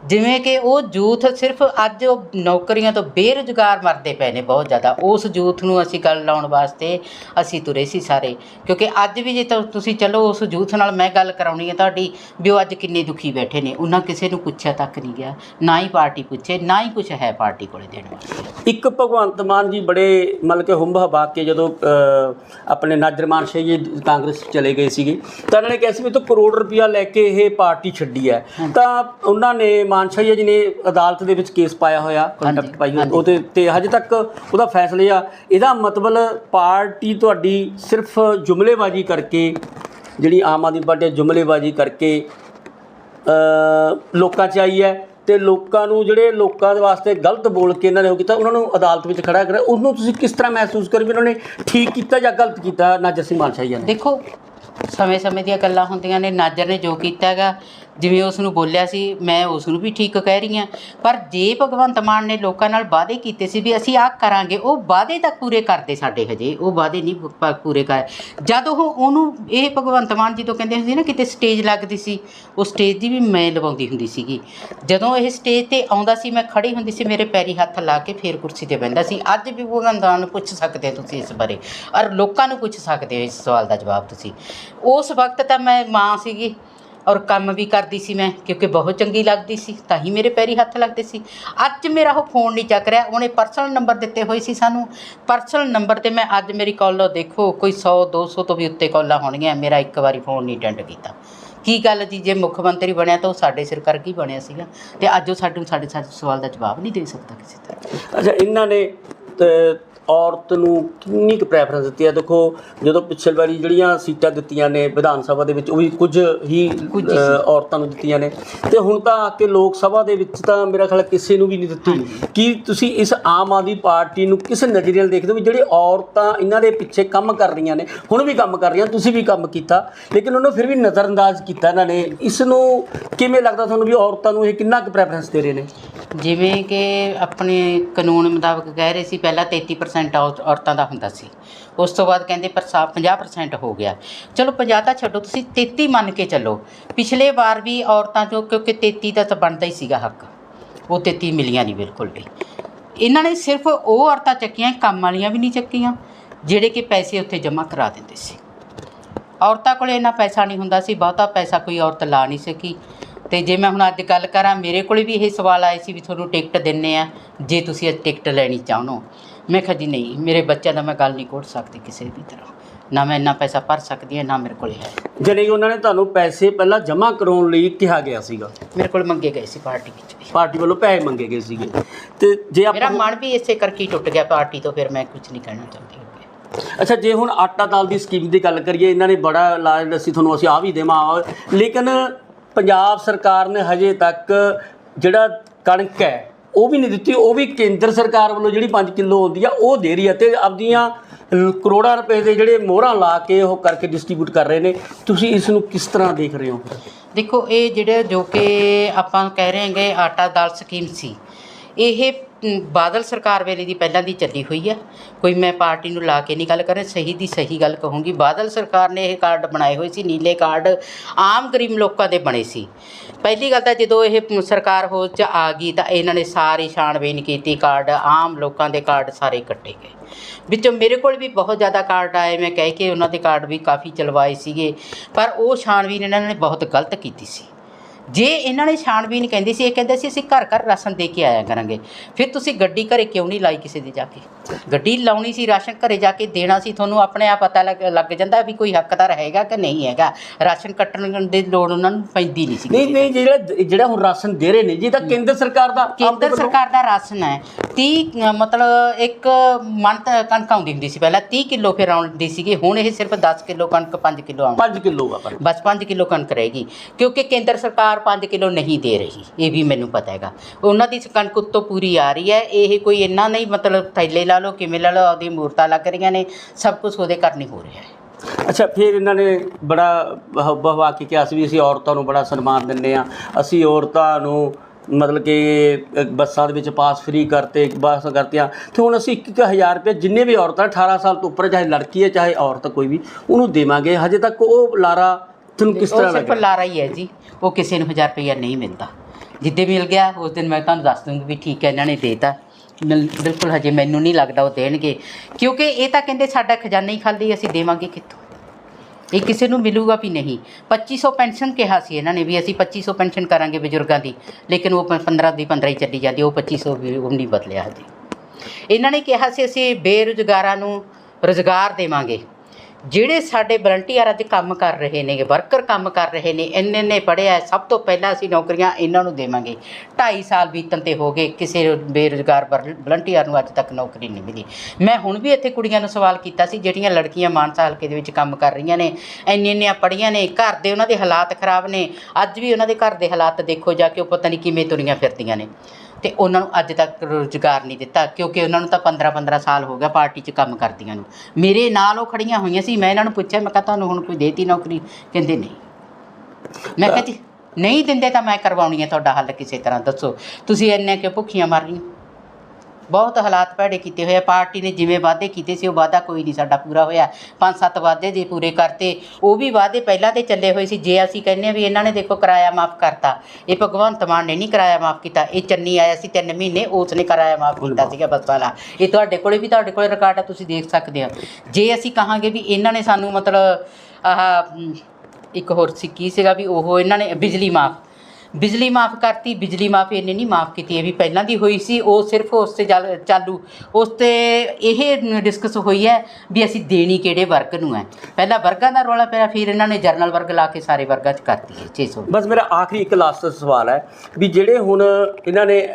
ਜਿਵੇਂ ਕਿ ਉਹ ਯੂਥ ਸਿਰਫ ਅੱਜ ਉਹ ਨੌਕਰੀਆਂ ਤੋਂ ਬੇਰੁਜ਼ਗਾਰ ਮਰਦੇ ਪਏ ਨੇ ਬਹੁਤ ਜ਼ਿਆਦਾ। ਉਸ ਯੂਥ ਨੂੰ ਅਸੀਂ ਗੱਲ ਲਾਉਣ ਵਾਸਤੇ ਅਸੀਂ ਤੁਰੇ ਸੀ ਸਾਰੇ। ਕਿਉਂਕਿ ਅੱਜ ਵੀ ਜੇ ਤੁਸੀਂ ਚਲੋ ਉਸ ਯੂਥ ਨਾਲ ਮੈਂ ਗੱਲ ਕਰਾਉਣੀ ਹੈ ਤੁਹਾਡੀ ਵੀ ਉਹ ਅੱਜ ਕਿੰਨੇ ਦੁਖੀ ਬੈਠੇ ਨੇ। ਉਹਨਾਂ ਕਿਸੇ ਨੂੰ ਪੁੱਛਿਆ ਤੱਕ ਨਹੀਂ ਗਿਆ। ਨਾ ਹੀ ਪਾਰਟੀ ਪੁੱਛੇ ਨਾ ਹੀ ਕੁਝ ਹੈ ਪਾਰਟੀ ਕੋਲੇ ਦੇਣ ਵਾਸਤੇ। ਇੱਕ ਭਗਵੰਤ ਮਾਨ ਜੀ ਬੜੇ ਮਤਲਬ ਕਿ ਹੁੰਬ ਹਬਾ ਕੇ ਜਦੋਂ ਆਪਣੇ ਨਾਜਰ ਮਾਨ ਸ਼ਾਹ ਜੀ ਕਾਂਗਰਸ ਚਲੇ ਗਏ ਸੀਗੇ ਤਾਂ ਉਹਨਾਂ ਨੇ ਕਿਹਾ ਸੀ ਵੀ ਤੋਂ ਕਰੋੜ ਰੁਪਇਆ ਲੈ ਕੇ ਇਹ ਪਾਰਟੀ ਛੱਡੀ ਹੈ। ਤਾਂ ਉਹਨਾਂ ਨੇ ਮਾਨਸ਼ਾਹੀਆ ਜੀ ਨੇ ਅਦਾਲਤ ਦੇ ਵਿੱਚ ਕੇਸ ਪਾਇਆ ਹੋਇਆ ਕੰਟੈਂਪਟ ਪਾਈ ਹੋਈ। ਉਹਦੇ ਤੇ ਹਜੇ ਤੱਕ ਉਹਦਾ ਫੈਸਲੇ ਆ। ਇਹਦਾ ਮਤਲਬ ਪਾਰਟੀ ਤੁਹਾਡੀ ਸਿਰਫ ਜੁਮਲੇਬਾਜ਼ੀ ਕਰਕੇ ਜਿਹੜੀ ਆਮ ਆਦਮੀ ਪਾਰਟੀ ਜੁਮਲੇਬਾਜ਼ੀ ਕਰਕੇ ਲੋਕਾਂ 'ਚ ਆਈ ਹੈ ਤੇ ਲੋਕਾਂ ਨੂੰ ਜਿਹੜੇ ਲੋਕਾਂ ਦੇ ਵਾਸਤੇ ਗਲਤ ਬੋਲ ਕੇ ਇਹਨਾਂ ਨੇ ਉਹ ਕੀਤਾ ਉਹਨਾਂ ਨੂੰ ਅਦਾਲਤ ਵਿੱਚ ਖੜਾ ਕਰਿਆ। ਉਹਨੂੰ ਤੁਸੀਂ ਕਿਸ ਤਰ੍ਹਾਂ ਮਹਿਸੂਸ ਕਰ ਵੀ ਉਹਨਾਂ ਨੇ ਠੀਕ ਕੀਤਾ ਜਾਂ ਗਲਤ ਕੀਤਾ? ਨਾਜਰ ਸਿੰਘ ਮਾਨਸ਼ਾਹੀਆ ਨੇ। ਦੇਖੋ ਸਮੇਂ-ਸਮੇਂ ਦੀਆਂ ਗੱਲਾਂ ਹੁੰਦੀਆਂ ਨੇ ਨਾਜਰ ਨੇ ਜੋ ਕੀਤਾ ਹੈਗਾ ਜਿਵੇਂ ਉਸ ਨੂੰ ਬੋਲਿਆ ਸੀ, ਮੈਂ ਉਸ ਨੂੰ ਵੀ ਠੀਕ ਕਹਿ ਰਹੀ ਹਾਂ। ਪਰ ਜੇ ਭਗਵੰਤ ਮਾਨ ਨੇ ਲੋਕਾਂ ਨਾਲ ਵਾਅਦੇ ਕੀਤੇ ਸੀ ਵੀ ਅਸੀਂ ਆਹ ਕਰਾਂਗੇ, ਉਹ ਵਾਅਦੇ ਤਾਂ ਪੂਰੇ ਕਰਦੇ ਸਾਡੇ ਹਜੇ, ਉਹ ਵਾਅਦੇ ਨਹੀਂ ਪੂਰੇ ਕਰ, ਜਦ ਉਹ ਉਹਨੂੰ ਇਹ ਭਗਵੰਤ ਮਾਨ ਜਦੋਂ ਕਹਿੰਦੇ ਹੁੰਦੇ ਨਾ, ਕਿਤੇ ਸਟੇਜ ਲੱਗਦੀ ਸੀ ਉਹ ਸਟੇਜ ਦੀ ਵੀ ਮੈਂ ਲਵਾਉਂਦੀ ਹੁੰਦੀ ਸੀਗੀ। ਜਦੋਂ ਇਹ ਸਟੇਜ ਤੇ ਆਉਂਦਾ ਸੀ, ਮੈਂ ਖੜੀ ਹੁੰਦੀ ਸੀ, ਮੇਰੇ ਪੈਰੀ ਹੱਥ ਲਾ ਕੇ ਫੇਰ ਕੁਰਸੀ ਤੇ ਬਹਿੰਦਾ ਸੀ। ਅੱਜ ਵੀ ਭਗਵੰਤ ਮਾਨ ਨੂੰ ਪੁੱਛ ਸਕਦੇ ਤੁਸੀਂ ਇਸ ਬਾਰੇ, ਔਰ ਲੋਕਾਂ ਨੂੰ ਪੁੱਛ ਸਕਦੇ ਹੋ ਇਸ ਸਵਾਲ ਦਾ ਜਵਾਬ ਤੁਸੀਂ। ਉਸ ਵਕਤ ਤਾਂ ਮੈਂ ਮਾਂ ਸੀਗੀ। ਔਰ ਕੰਮ ਵੀ ਕਰਦੀ ਸੀ ਮੈਂ, ਕਿਉਂਕਿ ਬਹੁਤ ਚੰਗੀ ਲੱਗਦੀ ਸੀ, ਤਾਂ ਹੀ ਮੇਰੇ ਪੈਰੀ ਹੱਥ ਲੱਗਦੇ ਸੀ। ਅੱਜ ਮੇਰਾ ਉਹ ਫੋਨ ਨਹੀਂ ਚੱਕ ਰਿਹਾ, ਉਹਨੇ ਪਰਸਨਲ ਨੰਬਰ ਦਿੱਤੇ ਹੋਏ ਸੀ ਸਾਨੂੰ। ਪਰਸਨਲ ਨੰਬਰ ਤੇ ਮੈਂ ਅੱਜ ਮੇਰੀ ਕਾਲ ਦੇਖੋ, ਕੋਈ 100 200 ਤੋਂ ਵੀ ਉੱਤੇ ਕਾਲਾਂ ਹੋਣਗੀਆਂ ਮੇਰਾ ਇੱਕ ਵਾਰੀ ਫੋਨ ਨਹੀਂ ਅਟੈਂਡ ਕੀਤਾ। ਕੀ ਗੱਲ ਜੀ, ਜੇ ਮੁੱਖ ਮੰਤਰੀ ਬਣਿਆ ਤਾਂ ਉਹ ਸਾਡੇ ਸਿਰ ਕਰਕੇ ਹੀ ਬਣਿਆ ਸੀਗਾ? ਤੇ ਅੱਜ ਉਹ ਸਾਨੂੰ ਸਾਡੇ ਸਾਡੇ ਸਵਾਲ ਦਾ ਜਵਾਬ ਨਹੀਂ ਦੇ ਸਕਦਾ ਕਿਸੇ ਤਰ੍ਹਾਂ। ਅੱਛਾ, ਇਹਨਾਂ ਨੇ ਔਰਤ ਨੂੰ ਕਿੰਨੀ ਕੁ ਪ੍ਰੈਫਰੈਂਸ ਦਿੱਤੀ ਹੈ? ਦੇਖੋ ਜਦੋਂ ਪਿਛਲੇ ਵਾਰੀ ਜਿਹੜੀਆਂ ਸੀਟਾਂ ਦਿੱਤੀਆਂ ਨੇ ਵਿਧਾਨ ਸਭਾ ਦੇ ਵਿੱਚ ਉਹ ਵੀ ਕੁਝ ਹੀ। ਔਰਤਾਂ ਨੂੰ ਦਿੱਤੀਆਂ ਨੇ। ਤੇ ਹੁਣ ਤਾਂ ਆ ਕੇ ਲੋਕ ਸਭਾ ਦੇ ਵਿੱਚ ਤਾਂ ਮੇਰਾ ਖਿਆਲ ਕਿਸੇ ਨੂੰ ਵੀ ਨਹੀਂ ਦਿੱਤੀ। ਕੀ ਤੁਸੀਂ ਇਸ ਆਮ ਆਦਮੀ ਪਾਰਟੀ ਨੂੰ ਕਿਸ ਨਜ਼ਰੀਏ ਨਾਲ ਦੇਖਦੇ ਹੋ ਵੀ ਜਿਹੜੇ ਔਰਤਾਂ ਇਹਨਾਂ ਦੇ ਪਿੱਛੇ ਕੰਮ ਕਰ ਰਹੀਆਂ ਨੇ ਹੁਣ ਵੀ ਕੰਮ ਕਰ ਰਹੀਆਂ ਤੁਸੀਂ ਵੀ ਕੰਮ ਕੀਤਾ ਲੇਕਿਨ ਉਹਨੂੰ ਫਿਰ ਵੀ ਨਜ਼ਰਅੰਦਾਜ਼ ਕੀਤਾ ਇਹਨਾਂ ਨੇ? ਇਸ ਨੂੰ ਕਿਵੇਂ ਲੱਗਦਾ ਤੁਹਾਨੂੰ ਵੀ ਔਰਤਾਂ ਨੂੰ ਇਹ ਕਿੰਨਾ ਕੁ ਪ੍ਰੈਫਰੈਂਸ ਦੇ ਰਹੇ ਨੇ? ਜਿਵੇਂ ਕਿ ਆਪਣੇ ਕਾਨੂੰਨ ਮੁਤਾਬਕ ਕਹਿ ਰਹੇ ਸੀ ਪਹਿਲਾਂ 33% ਔਰ- ਔਰਤਾਂ ਦਾ ਹੁੰਦਾ ਸੀ। ਉਸ ਤੋਂ ਬਾਅਦ ਕਹਿੰਦੇ ਪਰ ਸਾ- 50% ਹੋ ਗਿਆ। ਚਲੋ 50 ਤਾਂ ਛੱਡੋ, ਤੁਸੀਂ 33 ਮੰਨ ਕੇ ਚੱਲੋ। ਪਿਛਲੇ ਵਾਰ ਵੀ ਔਰਤਾਂ ਚੋਂ ਕਿਉਂਕਿ 33 ਦਾ ਤਾਂ ਬਣਦਾ ਹੀ ਸੀਗਾ ਹੱਕ। ਉਹ 33 ਮਿਲੀਆਂ ਨਹੀਂ ਬਿਲਕੁਲ ਵੀ। ਇਹਨਾਂ ਨੇ ਸਿਰਫ ਉਹ ਔਰਤਾਂ ਚੱਕੀਆਂ, ਕੰਮ ਵਾਲੀਆਂ ਵੀ ਨਹੀਂ ਚੱਕੀਆਂ, ਜਿਹੜੇ ਕਿ ਪੈਸੇ ਉੱਥੇ ਜਮ੍ਹਾਂ ਕਰਾ ਦਿੰਦੇ ਸੀ। ਔਰਤਾਂ ਕੋਲ ਇੰਨਾ ਪੈਸਾ ਨਹੀਂ ਹੁੰਦਾ ਸੀ, ਬਹੁਤਾ ਪੈਸਾ ਕੋਈ ਔਰਤ ਲਾ ਨਹੀਂ ਸਕੀ। ਤੇ ਜੇ ਮੈਂ ਹੁਣ ਅੱਜ ਗੱਲ ਕਰਾਂ, ਮੇਰੇ ਕੋਲ ਵੀ ਇਹ ਸਵਾਲ ਆਏ ਸੀ ਵੀ ਤੁਹਾਨੂੰ ਟਿਕਟ ਦਿੰਨੇ ਆ, ਜੇ ਤੁਸੀਂ ਅੱਜ ਟਿਕਟ ਲੈਣੀ ਚਾਹੋ ਮੈਂ ਕਿਹਾ ਜੀ ਨਹੀਂ ਮੇਰੇ ਬੱਚਿਆਂ ਦਾ ਮੈਂ ਗੱਲ ਨਹੀਂ ਕੋਟ ਸਕਦੀ ਕਿਸੇ ਵੀ ਤਰ੍ਹਾਂ। ਨਾ ਮੈਂ ਇੰਨਾ ਪੈਸਾ ਭਰ ਸਕਦੀ ਹਾਂ ਨਾ ਮੇਰੇ ਕੋਲੇ ਹੈ। ਜਾਣੀ ਕਿ ਉਹਨਾਂ ਨੇ ਤੁਹਾਨੂੰ ਪੈਸੇ ਪਹਿਲਾਂ ਜਮ੍ਹਾਂ ਕਰਾਉਣ ਲਈ ਕਿਹਾ ਗਿਆ ਸੀਗਾ? ਮੇਰੇ ਕੋਲ ਮੰਗੇ ਗਏ ਸੀ ਪਾਰਟੀ ਵਿੱਚ ਵੀ। ਪਾਰਟੀ ਵੱਲੋਂ ਪੈਸੇ ਮੰਗੇ ਗਏ ਸੀਗੇ। ਤੇ ਜੇ ਮੇਰਾ ਆਪਾਂ ਮਨ ਵੀ ਇਸੇ ਕਰਕੇ ਹੀ ਟੁੱਟ ਗਿਆ ਪਾਰਟੀ ਤੋਂ ਫਿਰ ਮੈਂ ਕੁਝ ਨਹੀਂ ਕਹਿਣਾ ਚਾਹੁੰਦੀ ਅੱਛਾ ਜੇ ਹੁਣ ਆਟਾ ਦਾਲ ਦੀ ਸਕੀਮ ਦੀ ਗੱਲ ਕਰੀਏ ਇਹਨਾਂ ਨੇ ਬੜਾ ਇਲਾਜ ਅਸੀਂ ਤੁਹਾਨੂੰ ਅਸੀਂ ਆ ਵੀ ਦੇਵਾਂ। ਲੇਕਿਨ ਪੰਜਾਬ ਸਰਕਾਰ ਨੇ ਹਜੇ ਤੱਕ ਜਿਹੜਾ ਕਣਕ ਹੈ ਉਹ ਵੀ ਨਹੀਂ ਦਿੱਤੀ, ਉਹ ਵੀ ਕੇਂਦਰ ਸਰਕਾਰ ਵੱਲੋਂ ਜਿਹੜੀ 5 ਕਿਲੋ ਆਉਂਦੀ ਆ, ਉਹ ਦੇ ਰਹੀ ਹੈ ਤੇ ਆਪਦੀਆਂ ਕਰੋੜਾਂ ਰੁਪਏ ਦੇ ਜਿਹੜੇ ਮੋਹਰਾਂ ਲਾ ਕੇ ਉਹ ਕਰਕੇ ਡਿਸਟ੍ਰੀਬਿਊਟ ਕਰ ਰਹੇ ਨੇ। ਤੁਸੀਂ ਇਸ ਨੂੰ ਕਿਸ ਤਰ੍ਹਾਂ ਦੇਖ ਰਹੇ ਹੋ? ਦੇਖੋ, ਇਹ ਜਿਹੜੇ ਜੋ ਕਿ ਆਪਾਂ ਕਹਿ ਰਹੇ ਹਾਂਗੇ ਆਟਾ ਦਾਲ ਸਕੀਮ ਸੀ, ਇਹ ਬਾਦਲ ਸਰਕਾਰ ਵੇਲੇ ਦੀ ਪਹਿਲਾਂ ਦੀ ਚੱਲੀ ਹੋਈ ਹੈ ਕੋਈ ਮੈਂ ਪਾਰਟੀ ਨੂੰ ਲਾ ਕੇ ਨਹੀਂ ਗੱਲ ਕਰ ਰਿਹਾ, ਸਹੀ ਦੀ ਸਹੀ ਗੱਲ ਕਹੂੰਗੀ। ਬਾਦਲ ਸਰਕਾਰ ਨੇ ਇਹ ਕਾਰਡ ਬਣਾਏ ਹੋਏ ਸੀ, ਨੀਲੇ ਕਾਰਡ ਆਮ ਗਰੀਬ ਲੋਕਾਂ ਦੇ ਬਣੇ ਸੀ। ਪਹਿਲੀ ਗੱਲ ਤਾਂ ਜਦੋਂ ਇਹ ਸਰਕਾਰ ਹੋ ਚ ਆ ਗਈ ਤਾਂ ਇਹਨਾਂ ਨੇ ਸਾਰੀ ਛਾਣਬੀਨ ਕੀਤੀ ਕਾਰਡ, ਆਮ ਲੋਕਾਂ ਦੇ ਕਾਰਡ ਸਾਰੇ ਕੱਟੇ ਗਏ। ਵਿੱਚੋਂ ਮੇਰੇ ਕੋਲ ਵੀ ਬਹੁਤ ਜ਼ਿਆਦਾ ਕਾਰਡ ਆਏ, ਮੈਂ ਕਹਿ ਕੇ ਉਹਨਾਂ ਦੇ ਕਾਰਡ ਵੀ ਕਾਫੀ ਚਲਵਾਏ ਸੀਗੇ, ਪਰ ਉਹ ਛਾਣਬੀਨ ਇਹਨਾਂ ਨੇ ਬਹੁਤ ਗਲਤ ਕੀਤੀ ਸੀ। ਜੇ ਇਹਨਾਂ ਨੇ ਛਾਣਬੀਨ ਕਹਿੰਦੀ ਸੀ ਇਹ ਕਹਿੰਦੇ ਸੀ ਅਸੀਂ ਘਰ ਘਰ ਰਾਸ਼ਨ ਦੇ ਕੇ ਆਇਆ ਕਰਾਂਗੇ। ਫਿਰ ਤੁਸੀਂ ਗੱਡੀ ਘਰੇ ਕਿਉਂ ਨਹੀਂ ਲਾਈ ਕਿਸੇ ਦੀ ਜਾ ਕੇ? ਗੱਡੀ ਲਾਉਣੀ ਸੀ ਰਾਸ਼ਨ ਘਰੇ ਜਾ ਕੇ ਦੇਣਾ ਸੀ ਤੁਹਾਨੂੰ ਆਪਣੇ ਆਪ ਪਤਾ ਲੱਗ ਜਾਂਦਾ ਵੀ ਕੋਈ ਹੱਕਦਾਰ ਹੈਗਾ ਕਿ ਨਹੀਂ ਹੈਗਾ? ਰਾਸ਼ਨ ਕੱਟਣ ਦੀ ਲੋੜ ਉਹਨਾਂ ਨੂੰ ਪੈਂਦੀ ਨਹੀਂ ਸੀ ਨਹੀਂ ਨਹੀਂ ਜਿਹੜਾ ਜਿਹੜਾ ਹੁਣ ਰਾਸ਼ਨ ਦੇ ਰਹੇ ਨੇ ਜੀ ਤਾਂ ਕੇਂਦਰ ਸਰਕਾਰ ਦਾ ਕੇਂਦਰ ਸਰਕਾਰ ਦਾ ਰਾਸ਼ਨ ਹੈ। 30 ਮਤਲਬ ਇੱਕ ਮੰਥ ਕਣਕ ਆਉਂਦੀ ਹੁੰਦੀ ਸੀ ਪਹਿਲਾਂ 30 ਕਿਲੋ ਫਿਰ ਆਉਂਦੀ ਸੀਗੀ ਹੁਣ ਇਹ ਸਿਰਫ 10 ਕਿਲੋ ਕਣਕ 5 ਕਿਲੋ ਆਉਂਦੀ। 5 ਕਿਲੋ ਆ ਪਰ। ਬਸ 5 ਕਿਲੋ ਕਣਕ ਰਹੇਗੀ ਕਿਉਂਕਿ ਕੇਂਦਰ ਸਰਕਾਰ 5 ਕਿਲੋ ਨਹੀਂ ਦੇ ਰਹੀ, ਇਹ ਵੀ ਮੈਨੂੰ ਪਤਾ ਹੈਗਾ। ਉਹਨਾਂ ਦੀ ਕਣਕ ਉੱਤੋਂ ਪੂਰੀ ਆ ਰਹੀ ਹੈ, ਇਹ ਕੋਈ ਇੰਨਾ ਨਹੀਂ, ਮਤਲਬ ਥੈਲੇ ਲਾ ਲਓ, ਕਿਵੇਂ ਲਾ ਲਓ ਉਹਦੀ ਮੂਰਤਾਂ ਲੱਗ ਰਹੀਆਂ ਨੇ, ਸਭ ਕੁਝ ਉਹਦੇ ਕਰਨੀ ਹੋ ਰਿਹਾ ਹੈ। ਅੱਛਾ, ਫਿਰ ਇਹਨਾਂ ਨੇ ਬੜਾ ਬਹਵਾ ਕੇ ਕਿਹਾ ਸੀ ਵੀ ਅਸੀਂ ਔਰਤਾਂ ਨੂੰ ਬੜਾ ਸਨਮਾਨ ਦਿੰਦੇ ਆ ਅਸੀਂ ਔਰਤਾਂ ਨੂੰ ਮਤਲਬ ਕਿ ਬੱਸਾਂ ਦੇ ਵਿੱਚ ਪਾਸ ਫ੍ਰੀ ਕਰਤੇ, ਬੱਸ ਕਰਤੀਆਂ। ਤੇ ਹੁਣ ਅਸੀਂ 1000 ਰੁਪਏ ਜਿੰਨੇ ਵੀ ਔਰਤਾਂ 18 ਸਾਲ ਤੋਂ ਉੱਪਰ, ਚਾਹੇ ਲੜਕੀ ਹੈ, ਚਾਹੇ ਔਰਤ ਕੋਈ ਵੀ, ਉਹਨੂੰ ਦੇਵਾਂਗੇ। ਹਜੇ ਤੱਕ ਉਹ ਲਾਰਾ ਤੁਹਾਨੂੰ ਕਿਸ ਉਹ ਤਰ੍ਹਾਂ ਸਿਰਫ ਲੱਗਿਆ ਲਾਰਾ ਹੀ ਹੈ ਜੀ। ਉਹ ਕਿਸੇ ਨੂੰ 1000 ਰੁਪਈਆ ਨਹੀਂ ਮਿਲਦਾ। ਜਿੱਦੇ ਮਿਲ ਗਿਆ ਉਸ ਦਿਨ ਮੈਂ ਤੁਹਾਨੂੰ ਦੱਸ ਦੂੰਗੀ ਵੀ ਠੀਕ ਹੈ ਇਹਨਾਂ ਨੇ ਦੇਤਾ। ਮਿਲ- ਬਿਲਕੁਲ ਹਜੇ ਮੈਨੂੰ ਨਹੀਂ ਲੱਗਦਾ ਉਹ ਦੇਣਗੇ। ਕਿਉਂਕਿ ਇਹ ਤਾਂ ਕਹਿੰਦੇ ਸਾਡਾ ਖਜ਼ਾਨਾ ਹੀ ਖਾਲੀ ਅਸੀਂ ਦੇਵਾਂਗੇ ਕਿੱਥੋਂ? ਇਹ ਕਿਸੇ ਨੂੰ ਮਿਲੂਗਾ ਵੀ ਨਹੀਂ। 2500 ਪੈਨਸ਼ਨ ਕਿਹਾ ਸੀ ਇਹਨਾਂ ਨੇ ਵੀ ਅਸੀਂ 2500 ਪੈਨਸ਼ਨ ਕਰਾਂਗੇ ਬਜ਼ੁਰਗਾਂ ਦੀ। ਲੇਕਿਨ ਉਹ ਪ- 15 ਦੀ 15 ਹੀ ਚੱਲੀ ਜਾਂਦੀ ਉਹ 2500 ਵੀ ਉਹ ਨਹੀਂ ਬਦਲਿਆ ਹਜੇ। ਇਹਨਾਂ ਨੇ ਕਿਹਾ ਸੀ ਅਸੀਂ ਬੇਰੁਜ਼ਗਾਰਾਂ ਨੂੰ ਰੁਜ਼ਗਾਰ ਦੇਵਾਂਗੇ। ਜਿਹੜੇ ਸਾਡੇ ਵਲੰਟੀਅਰ ਅੱਜ ਕੰਮ ਕਰ ਰਹੇ ਨੇ ਵਰਕਰ ਕੰਮ ਕਰ ਰਹੇ ਨੇ, ਇੰਨੇ ਨੇ ਪੜ੍ਹਿਆ ਸਭ ਤੋਂ ਪਹਿਲਾਂ ਅਸੀਂ ਨੌਕਰੀਆਂ ਇਹਨਾਂ ਨੂੰ ਦੇਵਾਂਗੇ। 2.5 ਸਾਲ ਬੀਤਣ ਤੇ ਹੋ ਗਏ, ਕਿਸੇ ਬੇਰੁਜ਼ਗਾਰ ਵਲੰਟੀਅਰ ਨੂੰ ਅੱਜ ਤੱਕ ਨੌਕਰੀ ਨਹੀਂ ਮਿਲੀ। ਮੈਂ ਹੁਣ ਵੀ ਇੱਥੇ ਕੁੜੀਆਂ ਨੂੰ ਸਵਾਲ ਕੀਤਾ ਸੀ, ਜਿਹੜੀਆਂ ਲੜਕੀਆਂ ਮਾਨਸਾ ਹਲਕੇ ਦੇ ਵਿੱਚ ਕੰਮ ਕਰ ਰਹੀਆਂ ਨੇ, ਇੰਨੇ ਇੰਨੀਆਂ ਪੜ੍ਹੀਆਂ ਨੇ, ਘਰ ਦੇ ਉਹਨਾਂ ਦੇ ਹਾਲਾਤ ਖਰਾਬ ਨੇ, ਅੱਜ ਵੀ ਉਹਨਾਂ ਦੇ ਘਰ ਦੇ ਹਾਲਾਤ ਦੇਖੋ ਜਾ ਕੇ ਉਹ ਪਤਾ ਨਹੀਂ ਕਿਵੇਂ ਤੁਰੀਆਂ ਫਿਰਦੀਆਂ ਨੇ। ਤੇ ਉਹਨਾਂ ਨੂੰ ਅੱਜ ਤੱਕ ਰੋਜ਼ਗਾਰ ਨਹੀਂ ਦਿੱਤਾ, ਕਿਉਂਕਿ ਉਹਨਾਂ ਨੂੰ ਤਾਂ 15 15 ਸਾਲ ਹੋ ਗਿਆ ਪਾਰਟੀ 'ਚ ਕੰਮ ਕਰਦੀਆਂ ਨੂੰ। ਮੇਰੇ ਨਾਲ ਉਹ ਖੜੀਆਂ ਹੋਈਆਂ ਸੀ, ਮੈਂ ਇਹਨਾਂ ਨੂੰ ਪੁੱਛਿਆ, ਮੈਂ ਕਿਹਾ ਤੁਹਾਨੂੰ ਹੁਣ ਕੋਈ ਦੇਤੀ ਨੌਕਰੀ? ਕਹਿੰਦੇ ਨਹੀਂ। ਮੈਂ ਕਹਿੰਦੀ ਨਹੀਂ ਦਿੰਦੇ ਤਾਂ ਮੈਂ ਕਰਵਾਉਣੀ ਹੈ ਤੁਹਾਡਾ ਹੱਲ ਕਿਸੇ ਤਰ੍ਹਾਂ, ਦੱਸੋ। ਤੁਸੀਂ ਇੰਨੇ ਕਿਉਂ ਭੁੱਖੀਆਂ ਮਰ ਰਹੀਆਂ? ਬਹੁਤ ਹਾਲਾਤ ਭੈੜੇ ਕੀਤੇ ਹੋਏ ਆ। ਪਾਰਟੀ ਨੇ ਜਿਵੇਂ ਵਾਅਦੇ ਕੀਤੇ ਸੀ ਉਹ ਵਾਅਦਾ ਕੋਈ ਨਹੀਂ ਸਾਡਾ ਪੂਰਾ ਹੋਇਆ। ਪੰਜ ਸੱਤ ਵਾਅਦੇ ਜੇ ਪੂਰੇ ਕਰਤੇ ਉਹ ਵੀ ਵਾਅਦੇ ਪਹਿਲਾਂ ਤੇ ਚੱਲੇ ਹੋਏ ਸੀ। ਜੇ ਅਸੀਂ ਕਹਿੰਨੇ ਵੀ ਇਹਨਾਂ ਨੇ ਦੇਖੋ ਕਿਰਾਇਆ ਮਾਫ ਕਰਤਾ ਇਹ ਭਗਵੰਤ ਮਾਨ ਨੇ ਨਹੀਂ ਕਿਰਾਇਆ ਮਾਫ ਕੀਤਾ। ਇਹ ਚੰਨੀ ਆਇਆ ਸੀ 3 ਮਹੀਨੇ ਉਸ ਨੇ ਕਿਰਾਇਆ ਮਾਫ ਕੀਤਾ ਸੀਗਾ ਬੱਸ ਵਾਲਾ ਇਹ ਤੁਹਾਡੇ ਕੋਲੇ ਵੀ ਤੁਹਾਡੇ ਕੋਲੇ ਰਿਕਾਰਡ ਆ ਤੁਸੀਂ ਦੇਖ ਸਕਦੇ ਹੋ। ਜੇ ਅਸੀਂ ਕਹਾਂਗੇ ਵੀ ਇਹਨਾਂ ਨੇ ਸਾਨੂੰ ਮਤਲਬ ਆਹ ਇੱਕ ਹੋਰ ਸੀ ਕੀ ਸੀਗਾ ਵੀ ਉਹ ਇਹਨਾਂ ਨੇ ਬਿਜਲੀ ਮਾਫ ਬਿਜਲੀ ਮਾਫ ਕਰਤੀ, ਬਿਜਲੀ ਮਾਫ ਇਹਨੇ ਨਹੀਂ ਮਾਫ ਕੀਤੀ, ਇਹ ਵੀ ਪਹਿਲਾਂ ਦੀ ਹੋਈ ਸੀ, ਉਹ ਸਿਰਫ ਉਸ ਤੇ ਚੱਲ- ਚਾਲੂ, ਉਸ ਤੇ ਇਹ ਡਿਸਕਸ ਹੋਈ ਹੈ ਵੀ ਅਸੀਂ ਦੇਣੀ ਕਿਹੜੇ ਵਰਗ ਨੂੰ ਹੈ। ਪਹਿਲਾਂ ਵਰਗਾਂ ਦਾ ਰੌਲਾ ਪਿਆ, ਫਿਰ ਇਹਨਾਂ ਨੇ ਜਰਨਲ ਵਰਗ ਲਾ ਕੇ ਸਾਰੇ ਵਰਗਾਂ 'ਚ ਕਰਤੀ ਹੈ 600 ਬਸ ਮੇਰਾ ਆਖਰੀ ਇੱਕ ਲਾਸਟ ਸਵਾਲ ਹੈ ਵੀ ਜਿਹੜੇ ਹੁਣ ਇਹਨਾਂ ਨੇ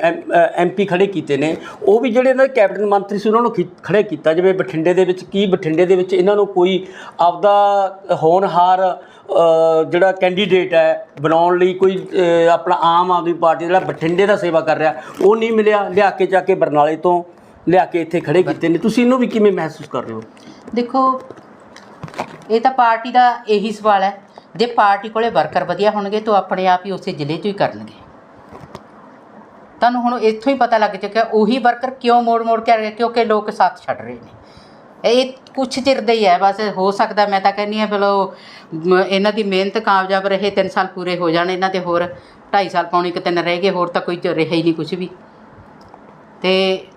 ਐਮਪੀ ਖੜੇ ਕੀਤੇ ਨੇ, ਉਹ ਵੀ ਜਿਹੜੇ ਇਹਨਾਂ ਦੇ ਕੈਬਨਿਟ ਮੰਤਰੀ ਸੀ, ਉਹਨਾਂ ਨੂੰ ਖਿ, ਖੜੇ ਕੀਤਾ, ਜਿਵੇਂ ਬਠਿੰਡੇ ਦੇ ਵਿੱਚ, ਕੀ ਬਠਿੰਡੇ ਦੇ ਵਿੱਚ ਇਹਨਾਂ ਨੂੰ ਕੋਈ ਆਪਦਾ ਹੋਣਹਾਰ ਜਿਹੜਾ ਕੈਂਡੀਡੇਟ ਹੈ, ਬਣਾਉਣ ਲਈ ਕੋਈ ਆਪਣਾ ਆਮ ਆਦਮੀ ਪਾਰਟੀ ਜਿਹੜਾ ਬਠਿੰਡੇ ਦਾ ਸੇਵਾ ਕਰ ਰਿਹਾ, ਉਹ ਨਹੀਂ ਮਿਲਿਆ, ਲਿਆ ਕੇ ਜਾ ਕੇ ਬਰਨਾਲੇ ਤੋਂ, ਲਿਆ ਕੇ ਇੱਥੇ ਖੜੇ ਕੀਤੇ ਨੇ। ਤੁਸੀਂ ਇਹਨੂੰ ਵੀ ਕਿਵੇਂ ਮਹਿਸੂਸ ਕਰ ਰਹੇ ਹੋ? ਦੇਖੋ, ਇਹ ਤਾਂ ਪਾਰਟੀ ਦਾ ਇਹੀ ਸਵਾਲ ਹੈ। ਜੇ ਪਾਰਟੀ ਕੋਲੇ ਵਰਕਰ ਵਧੀਆ ਹੋਣਗੇ, ਤਾਂ ਉਹ ਆਪਣੇ ਆਪ ਹੀ ਉਸੇ ਜ਼ਿਲ੍ਹੇ 'ਚ ਹੀ ਕਰਨਗੇ। ਤੁਹਾਨੂੰ ਹੁਣ ਇੱਥੋਂ ਹੀ ਪਤਾ ਲੱਗ ਚੁੱਕਿਆ, ਉਹੀ ਵਰਕਰ ਕਿਉਂ ਮੋੜ ਮੋੜ ਕੇ ਆ ਰਹੇ, ਕਿਉਂਕਿ ਲੋਕ ਸਾਥ ਛੱਡ ਰਹੇ ਨੇ। ਇਹ ਕੁਛ ਚਿਰ ਦਾ ਹੀ ਹੈ ਬਸ ਹੋ ਸਕਦਾ ਮੈਂ ਤਾਂ ਕਹਿੰਦੀ ਆ ਚਲੋ ਮ, ਇਹਨਾਂ ਦੀ ਮਿਹਨਤ ਕਾਮਯਾਬ ਰਹੇ 3 ਸਾਲ ਪੂਰੇ ਹੋ ਜਾਣ ਇਹਨਾਂ ਦੇ ਹੋਰ 2.5 ਸਾਲ ਪੌਣੇ ਕਿ ਤਿੰਨ ਰਹਿ ਗਏ ਹੋਰ ਤਾਂ ਕੋਈ ਚ ਰਿਹਾ ਹੀ ਨਹੀਂ ਕੁਝ ਵੀ। ਤੇ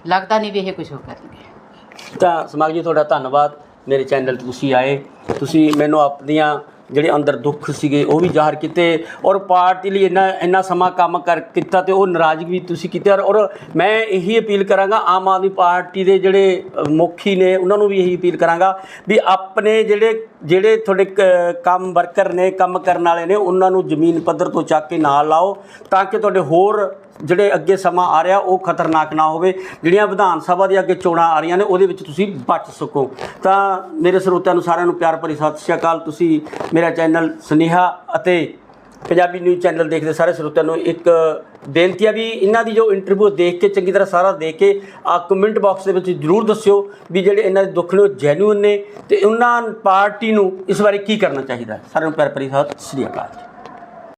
ਲੱਗਦਾ ਨਹੀਂ ਵੀ ਇਹ ਕੁਝ ਹੋ ਕਰਨਗੇ। ਤਾਂ ਸਮਾਗ ਜੀ ਤੁਹਾਡਾ ਧੰਨਵਾਦ। ਮੇਰੇ ਚੈਨਲ ਤੇ ਤੁਸੀਂ ਆਏ ਤੁਸੀਂ ਮੈਨੂੰ ਆਪਣੀਆਂ ਜਿਹੜੇ ਅੰਦਰ ਦੁੱਖ ਸੀਗੇ, ਉਹ ਵੀ ਜ਼ਾਹਰ ਕੀਤੇ ਔਰ ਪਾਰਟੀ ਲਈ ਇੰਨਾ ਇੰਨਾ ਸਮਾਂ ਕੰਮ ਕਰ ਕੀਤਾ ਤੇ ਉਹ ਨਾਰਾਜ਼ਗੀ ਵੀ ਤੁਸੀਂ ਕੀਤੀ ਔਰ ਔਰ ਮੈਂ ਇਹੀ ਅਪੀਲ ਕਰਾਂਗਾ, ਆਮ ਆਦਮੀ ਪਾਰਟੀ ਦੇ ਜਿਹੜੇ ਮੁਖੀ ਨੇ, ਉਹਨਾਂ ਨੂੰ ਵੀ ਇਹੀ ਅਪੀਲ ਕਰਾਂਗਾ ਵੀ ਆਪਣੇ ਜਿਹੜੇ ਜਿਹੜੇ ਤੁਹਾਡੇ ਕ- ਕੰਮ ਵਰਕਰ ਨੇ, ਕੰਮ ਕਰਨ ਵਾਲੇ ਨੇ, ਉਹਨਾਂ ਨੂੰ ਜ਼ਮੀਨ ਪੱਧਰ ਤੋਂ ਚੱਕ ਕੇ ਨਾਲ ਲਾਓ ਤਾਂ ਕਿ ਤੁਹਾਡੇ ਹੋਰ ਜਿਹੜੇ ਅੱਗੇ ਸਮਾਂ ਆ ਰਿਹਾ, ਉਹ ਖਤਰਨਾਕ ਨਾ ਹੋਵੇ। ਜਿਹੜੀਆਂ ਵਿਧਾਨ ਸਭਾ ਦੀਆਂ ਅੱਗੇ ਚੋਣਾਂ ਆ ਰਹੀਆਂ ਨੇ, ਉਹਦੇ ਵਿੱਚ ਤੁਸੀਂ ਬਚ ਸਕੋ। ਤਾਂ ਮੇਰੇ ਸਰੋਤਿਆਂ ਨੂੰ ਸਾਰਿਆਂ ਨੂੰ ਪਿਆਰ ਭਰੀ ਸਤਿ ਸ਼੍ਰੀ ਅਕਾਲ। ਤੁਸੀਂ ਮੇਰਾ ਚੈਨਲ ਸੁਨੇਹਾ ਅਤੇ ਪੰਜਾਬੀ ਨਿਊਜ਼ ਚੈਨਲ ਦੇਖਦੇ ਸਾਰੇ ਸਰੋਤਿਆਂ ਨੂੰ ਇੱਕ ਬੇਨਤੀ ਆ ਵੀ ਇਹਨਾਂ ਦੀ ਜੋ ਇੰਟਰਵਿਊ ਦੇਖ ਕੇ, ਚੰਗੀ ਤਰ੍ਹਾਂ ਸਾਰਾ ਦੇਖ ਕੇ ਆ ਕਮੈਂਟ ਬਾਕਸ ਦੇ ਵਿੱਚ ਜਰੂਰ ਦੱਸਿਓ ਵੀ ਜਿਹੜੇ ਇਹਨਾਂ ਦੇ ਦੁੱਖ ਨੇ ਉਹ ਜੈਨੂਇਨ ਨੇ ਤੇ ਉਹਨਾਂ ਪਾਰਟੀ ਨੂੰ ਇਸ ਬਾਰੇ ਕੀ ਕਰਨਾ ਚਾਹੀਦਾ। ਸਾਰਿਆਂ ਨੂੰ ਪਿਆਰ ਭਰੀ ਸਤਿ ਸ਼੍ਰੀ ਅਕਾਲ।